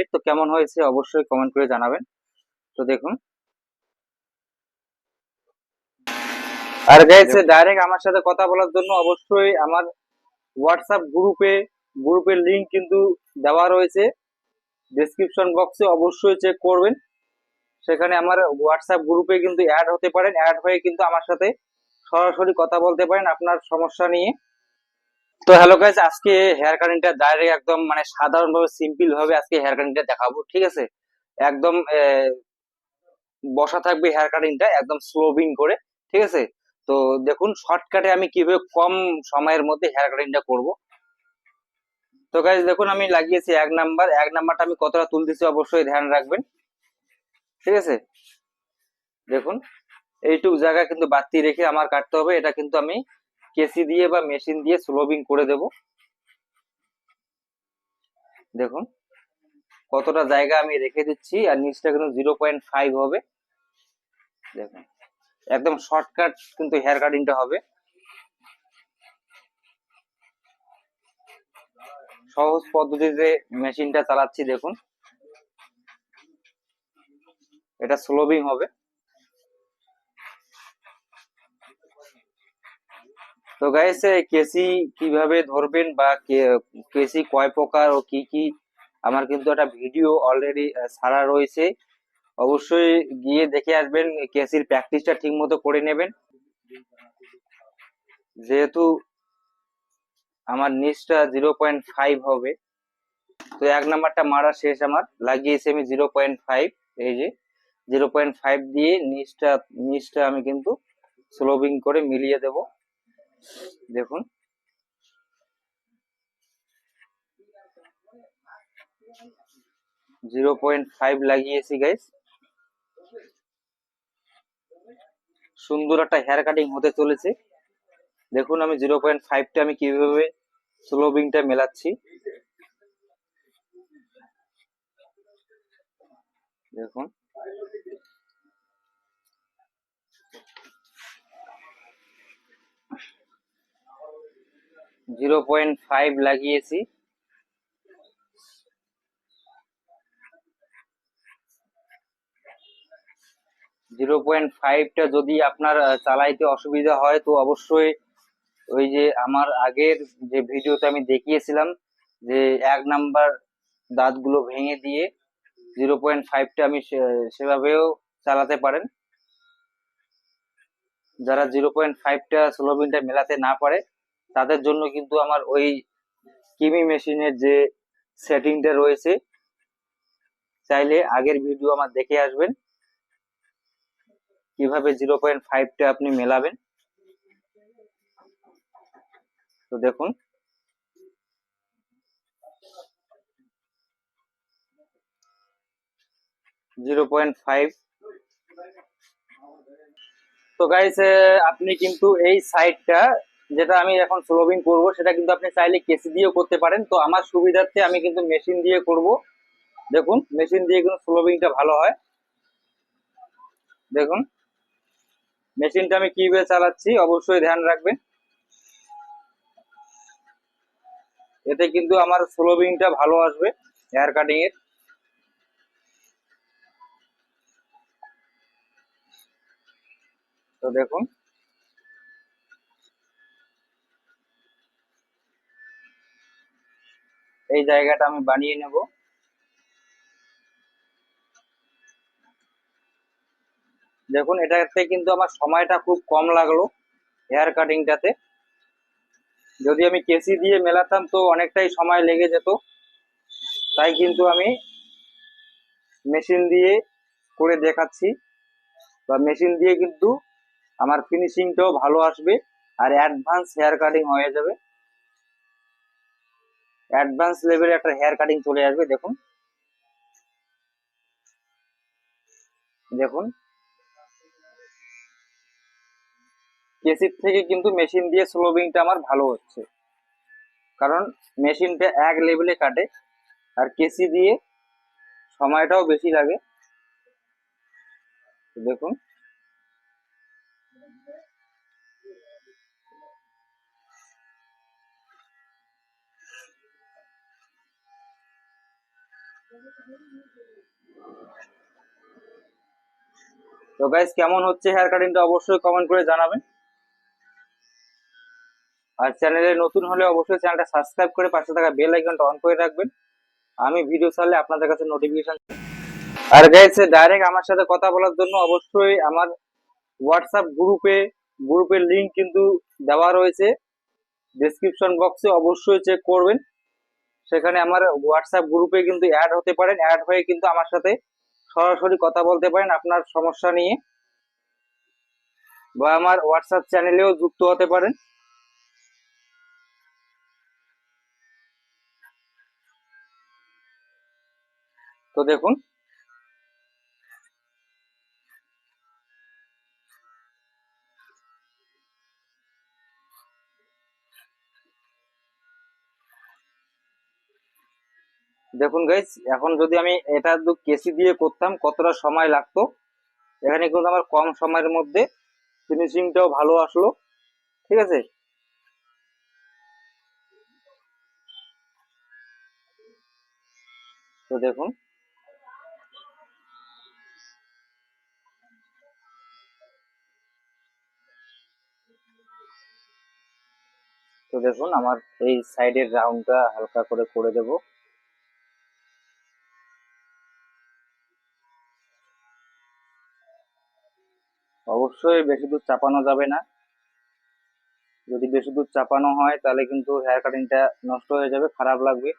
Complete তো কেমন হয়েছে অবশ্যই কমেন্ট করে জানাবেন। তো দেখুন। আর গাইস ডাইরেক্ট আমার সাথে কথা বলার জন্য অবশ্যই আমার হোয়াটসঅ্যাপ গ্রুপে গ্রুপের লিংক কিন্তু দেওয়া রয়েছে। ডেসক্রিপশন বক্সে অবশ্যই চেক করবেন। সেখানে আমার হোয়াটসঅ্যাপ গ্রুপে কিন্তু অ্যাড হতে পারেন। অ্যাড হয়ে কিন্তু আমার সাথে সরাসরি কথা বলতে পারেন আপনার সমস্যা নিয়ে। তো হ্যালো গাইস আজকে হেয়ার কাটিংটা ডাইরেক্ট একদম মানে সাধারণভাবে সিম্পল ভাবে আজকে হেয়ার কাটিংটা দেখাবো, ঠিক আছে? একদম বসা থাকবে হেয়ার কাটিংটা একদম স্লোবিং করে, ঠিক আছে? তো দেখুন শর্টকাটে আমি কীভাবে কম সময়ের মধ্যে হেয়ার কাটিংটা করব। তো গাইজ দেখুন, আমি লাগিয়েছি এক নাম্বার এক নাম্বারটা আমি কতটা তুলতেছি অবশ্যই ধ্যান রাখবেন, ঠিক আছে? দেখুন, এইটুক জায়গা কিন্তু বাড়তি রেখে আমার কাটতে হবে, এটা কিন্তু আমি কেসি দিয়ে বা মেশিন দিয়ে স্লোবিং করে দেব। দেখুন, কতটা জায়গা আমি রেখে দিচ্ছি আর নিচটা কিন্তু জিরো পয়েন্ট ফাইভ হবে। দেখুন, একদম শর্টকাট কিন্তু হেয়ার কাটিংটা হবে। সহজ পদ্ধতিতে মেশিনটা চালাচ্ছি, দেখুন। এটা স্লোবিং হবে। তো গাইস কেসি কীভাবে ধরবেন বা কেসি কয় প্রকার ও কি কি, আমার কিন্তু একটা ভিডিও অলরেডি ছাড়া রয়েছে। অবশ্যই গিয়ে দেখে আসবেন কেসির প্র্যাকটিসটা ঠিক মতো করে নেবেন। যেহেতু আমার নিচটা জিরো পয়েন্ট ফাইভ হবে, তো এক নাম্বারটা মারা শেষ আমার, লাগিয়েছি আমি জিরো পয়েন্ট ফাইভ এই যে জিরো পয়েন্ট ফাইভ দিয়ে নিচটা নিচটা আমি কিন্তু স্লোবিং করে মিলিয়ে দেব। দেখুন। জিরো পয়েন্ট ফাইভ লাগিয়েছি গাইস সুন্দর একটা হেয়ার কাটিং হতে চলেছে। দেখুন আমি জিরো পয়েন্ট ফাইভটা আমি কীভাবে স্লোবিংটা মেলাচ্ছি। দেখুন। জিরো পয়েন্ট ফাইভ লাগিয়েছি। জিরো পয়েন্ট ফাইভটা যদি আপনার চালাইতে অসুবিধা হয়, তো অবশ্যই ওই যে আমার আগের যে ভিডিওতে আমি দেখিয়েছিলাম যে এক নাম্বার দাঁতগুলো ভেঙে দিয়ে জিরো পয়েন্ট ফাইভটা আমি সেভাবেও চালাতে পারেন। যারা জিরো পয়েন্ট ফাইভটা স্লোবিনটা মেলাতে না পারে তাদের জন্য কিন্তু আমার ওই কিমি মেশিনের যে সেটিংটা রয়েছে, চাইলে আগের ভিডিও আমার দেখে আসবেন। কীভাবে জিরো পয়েন্ট ফাইভটা আপনি মেলাবেন। তো দেখুন। জিরো পয়েন্ট ফাইভ তো গাইস আপনি কিন্তু এই সাইডটা যেটা আমি এখন স্লোবিং করব, সেটা কিন্তু আপনি চাইলে কেসি দিয়েও করতে পারেন। তো আমার সুবিধার্থে আমি কিন্তু মেশিন দিয়ে করব। দেখুন, মেশিন দিয়ে কিন্তু স্লোবিংটা ভালো হয়। দেখুন, মেশিনটা আমি কীভাবে চালাচ্ছি অবশ্যই ধ্যান রাখবেন। এতে কিন্তু আমার স্লোবিংটা ভালো আসবে হেয়ার কাটিং এর তো দেখুন এই জায়গাটা আমি বানিয়ে নেব। দেখুন, এটাতে কিন্তু আমার সময়টা খুব কম লাগল হেয়ার কাটিংটাতে। যদি আমি কেসি দিয়ে মেলাতাম তো অনেকটাই সময় লেগে যেত। তাই কিন্তু আমি মেশিন দিয়ে করে দেখাচ্ছি। বা মেশিন দিয়ে কিন্তু আমার ফিনিশিংটাও ভালো আসবে আর অ্যাডভান্স হেয়ার কাটিং হয়ে যাবে। অ্যাডভান্স লেভেলে একটা হেয়ার কাটিং চলে আসবে, দেখুন। দেখুন। কেসির থেকে কিন্তু মেশিন দিয়ে স্লোবিংটা আমার ভালো হচ্ছে। কারণ মেশিনটা এক লেভেলে কাটে, আর কেসি দিয়ে সময়টাও বেশি লাগে। দেখুন। তো গাইস কেমন হচ্ছে হেয়ার কাটিংটা অবশ্যই কমেন্ট করে জানাবেন। আর চ্যানেলে নতুন হলে অবশ্যই চ্যানেলটা সাবস্ক্রাইব করে পাশে থাকা বেল আইকনটা অন করে রাখবেন। আমি ভিডিও ছাড়লে আপনাদের কাছে নোটিফিকেশন আর গাইস ডাইরেক্ট আমার সাথে কথা বলার জন্য অবশ্যই আমার হোয়াটসঅ্যাপ গ্রুপে গ্রুপের লিংক কিন্তু দেওয়া রয়েছে। ডেসক্রিপশন বক্সে অবশ্যই চেক করবেন। সেখানে আমার হোয়াটসঅ্যাপ গ্রুপে কিন্তু অ্যাড হতে পারেন। অ্যাড হয়ে কিন্তু আমার সাথে সরাসরি কথা বলতে পারেন আপনার সমস্যা নিয়ে। বা আমার হোয়াটসঅ্যাপ চ্যানেলেও যুক্ত হতে পারেন। তো দেখুন। দেখুন গাইস এখন যদি আমি এটা কেসি দিয়ে করতাম, কতটা সময় লাগতো? এখানে কিন্তু আমার কম সময়ের মধ্যে ফিনিশিংটাও ভালো আসলো। ঠিক আছে? তো দেখুন। তো দেখুন, আমার এই সাইডের রাউন্ডটা হালকা করে করে দেব। অবশ্যই বেশি দূর চাপানো যাবে না। যদি বেশি দূর চাপানো হয়, তাহলে কিন্তু হেয়ার কাটিংটা নষ্ট হয়ে যাবে, খারাপ লাগবে।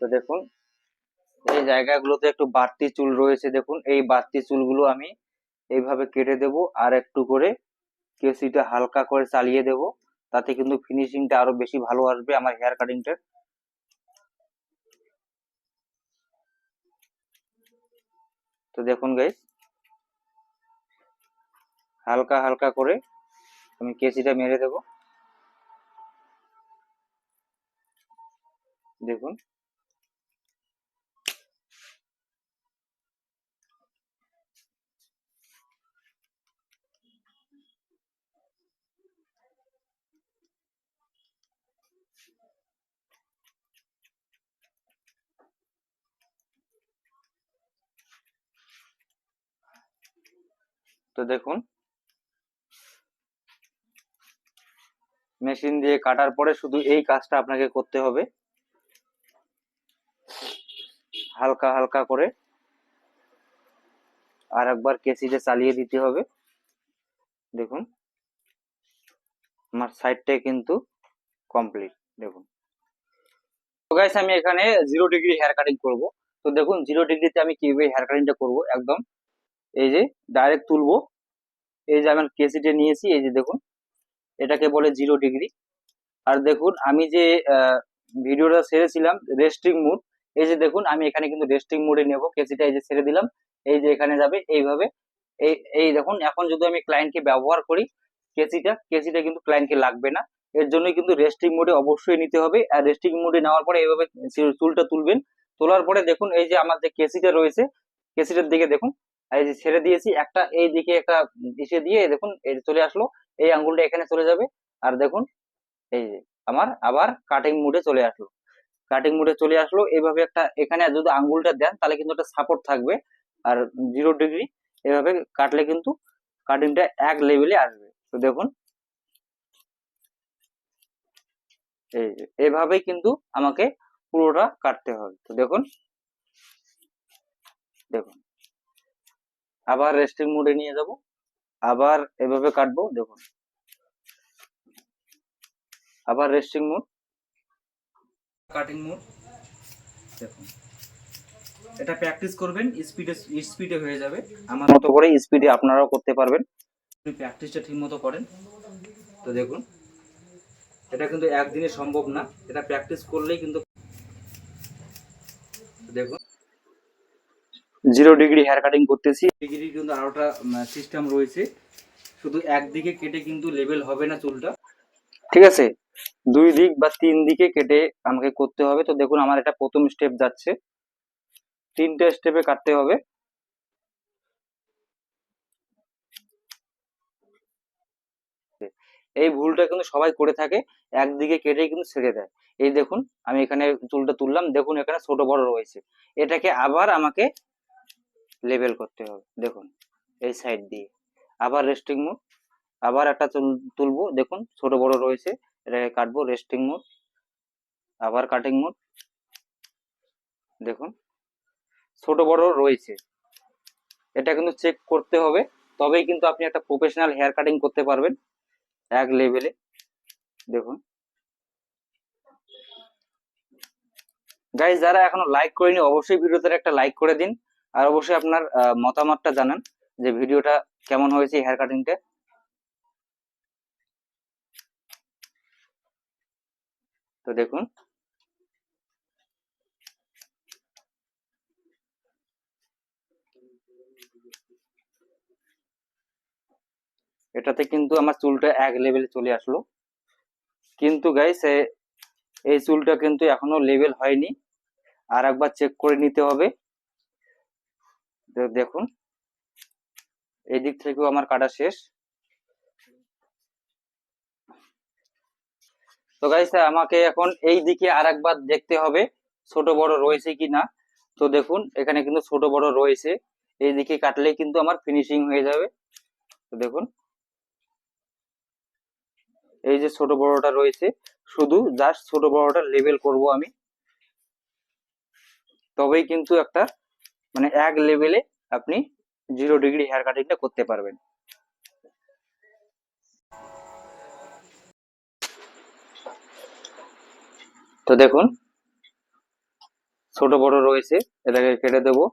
তো দেখুন, এই জায়গাগুলোতে একটু বাড়তি চুল রয়েছে, দেখুন। এই বাড়তি চুলগুলো আমি এইভাবে কেটে দেব, আর একটু করে কেসিটা হালকা করে চালিয়ে দেব। তাতে কিন্তু ফিনিশিংটা আরও বেশি ভালো আসবে আমার হেয়ার কাটিংটার তো দেখুন গাইস হালকা হালকা করে আমি কেচিটা মেরে দেব। দেখুন। তো দেখুন। মেশিন দিয়ে কাটার পরে শুধু এই কাজটা আপনাকে করতে হবে। হালকা হালকা করে আর একবার কেসিটা চালিয়ে দিতে হবে। দেখুন। আমার সাইডটাই কিন্তু কমপ্লিট, দেখুন। তো গাইস আমি এখানে জিরো ডিগ্রি হেয়ার কাটিং করব। তো দেখুন জিরো ডিগ্রিতে আমি কীভাবে হেয়ার কাটিংটা করব, একদম এই যে ডাইরেক্ট তুলবো। এই যে আমি কেসিটে নিয়েছি, এই যে দেখুন, এটাকে বলে জিরো ডিগ্রি আর দেখুন, আমি যে ভিডিওটা সেরেছিলাম রেস্টিং মুড এই যে দেখুন, আমি এখানে কিন্তু রেস্টিং মুডে নেব কেসিটা এই যে ছেড়ে দিলাম, এই যে এখানে যাবে, এইভাবে। এই এই দেখুন, এখন যদি আমি ক্লায়েন্টকে ব্যবহার করি কেসিটা কেসিটা কিন্তু ক্লায়েন্টকে লাগবে না। এর জন্যই কিন্তু রেস্টিং মোডে অবশ্যই নিতে হবে। আর রেস্টিং মোডে নেওয়ার পরে এইভাবে চুলটা তুলবেন। তোলার পরে দেখুন, এই যে আমার যে কেসিটা রয়েছে কেসিটার দিকে দেখুন এই যে ছেড়ে দিয়েছি, একটা এই দিকে একটা এসে দিয়ে দেখুন, এই চলে আসলো, এই আঙ্গুলটা এখানে চলে যাবে। আর দেখুন, এই যে আমার আবার কাটিং মুডে চলে আসলো। কাটিং মুডে চলে আসলো এইভাবে একটা, এখানে যদি আঙ্গুলটা দেন, তাহলে কিন্তু একটা সাপোর্ট থাকবে। আর জিরো ডিগ্রি এভাবে কাটলে কিন্তু কাটিংটা এক লেভেলে আসবে। তো দেখুন, এই এভাবেই কিন্তু আমাকে পুরোটা কাটতে হবে। তো দেখুন দেখুন। আবার রেস্টিং মোডে নিয়ে যাব। আবার এভাবে কাটবো দেখুন। আবার রেস্টিং মোড কাটিং মোড দেখুন। এটা প্র্যাকটিস করবেন স্পিডে স্পিডে হয়ে যাবে। আমার মতো করে স্পিডে আপনারাও করতে পারবেন। আপনি প্র্যাকটিসটা ঠিক মতো করেন। তো দেখুন এটা কিন্তু একদিনে সম্ভব না। এটা প্র্যাকটিস করলেই কিন্তু দেখুন জিরো ডিগ্রি হেয়ার কাটিং করতেছি। ডিগ্রি কিন্তু আরোটা সিস্টেম রয়েছে। শুধু একদিকে কেটে কিন্তু লেভেল হবে না চুলটা। ঠিক আছে? দুই দিক বা তিন দিকে কেটে আমাকে করতে হবে। তো দেখুন আমার এটা প্রথম স্টেপ যাচ্ছে। তিনটে স্টেপে কাটতে হবে। এই ভুলটা কিন্তু সবাই করে থাকে। একদিকে কেটে কিন্তু ছেড়ে দেয়। এই দেখুন আমি এখানে চুলটা তুললাম। দেখুন এখানে ছোট বড় রয়েছে। এটাকে আবার আমাকে লেবেল করতে হবে। দেখুন, এই সাইড দিয়ে। আবার রেস্টিং মোড আবার একটা তুলবো। দেখুন, ছোট বড় রয়েছে, এটাকে কাটবো রেস্টিং মোড আবার কাটিং মোড দেখুন, ছোট বড় রয়েছে। এটা কিন্তু চেক করতে হবে। তবেই কিন্তু আপনি একটা প্রফেশনাল হেয়ার কাটিং করতে পারবেন এক লেভেলে দেখুন। গাইজ যারা এখনও লাইক করেনি, অবশ্যই ভিডিওতে একটা লাইক করে দিন। আর অবশ্যই আপনার মতামতটা জানান যে ভিডিওটা কেমন হয়েছে হেয়ার কাটিংটা তো। দেখুন। এটাতে কিন্তু আমার চুলটা এক লেভেলে চলে আসলো। কিন্তু গাইস এই চুলটা কিন্তু এখনও লেভেল হয়নি। আর একবার চেক করে নিতে হবে। দেখুন। এই দিক থেকেও আমার কাটা শেষ। তো গাইস আমাকে এখন এই দিকে আর একবার দেখতে হবে, ছোট বড় রয়েছে কি না। তো দেখুন, এখানে কিন্তু ছোট বড় রয়েছে। এই দিকে কাটলেই কিন্তু আমার ফিনিশিং হয়ে যাবে। তো দেখুন। এই যে ছোট বড়টা রয়েছে, শুধু জাস্ট ছোট বড়টা লেবেল করব আমি। তবেই কিন্তু একটা মানে এক লেভেলে আপনি জিরো ডিগ্রি হেয়ার কাটিংটা করতে পারবেন। তো দেখুন, ছোট বড় রয়েছে, এটাকে কেটে দেবো।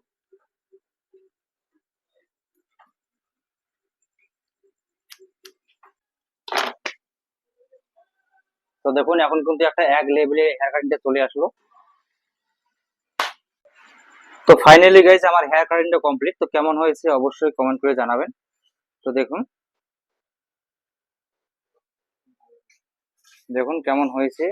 তো দেখুন, এখন কিন্তু একটা এক লেভেলে হেয়ার কাটিংটা চলে আসলো। তো ফাইনালি গাইজ আমার হেয়ার কাটিংটা কমপ্লিট তো কেমন হয়েছে অবশ্যই কমেন্ট করে জানাবেন। তো দেখুন। দেখুন কেমন হয়েছে।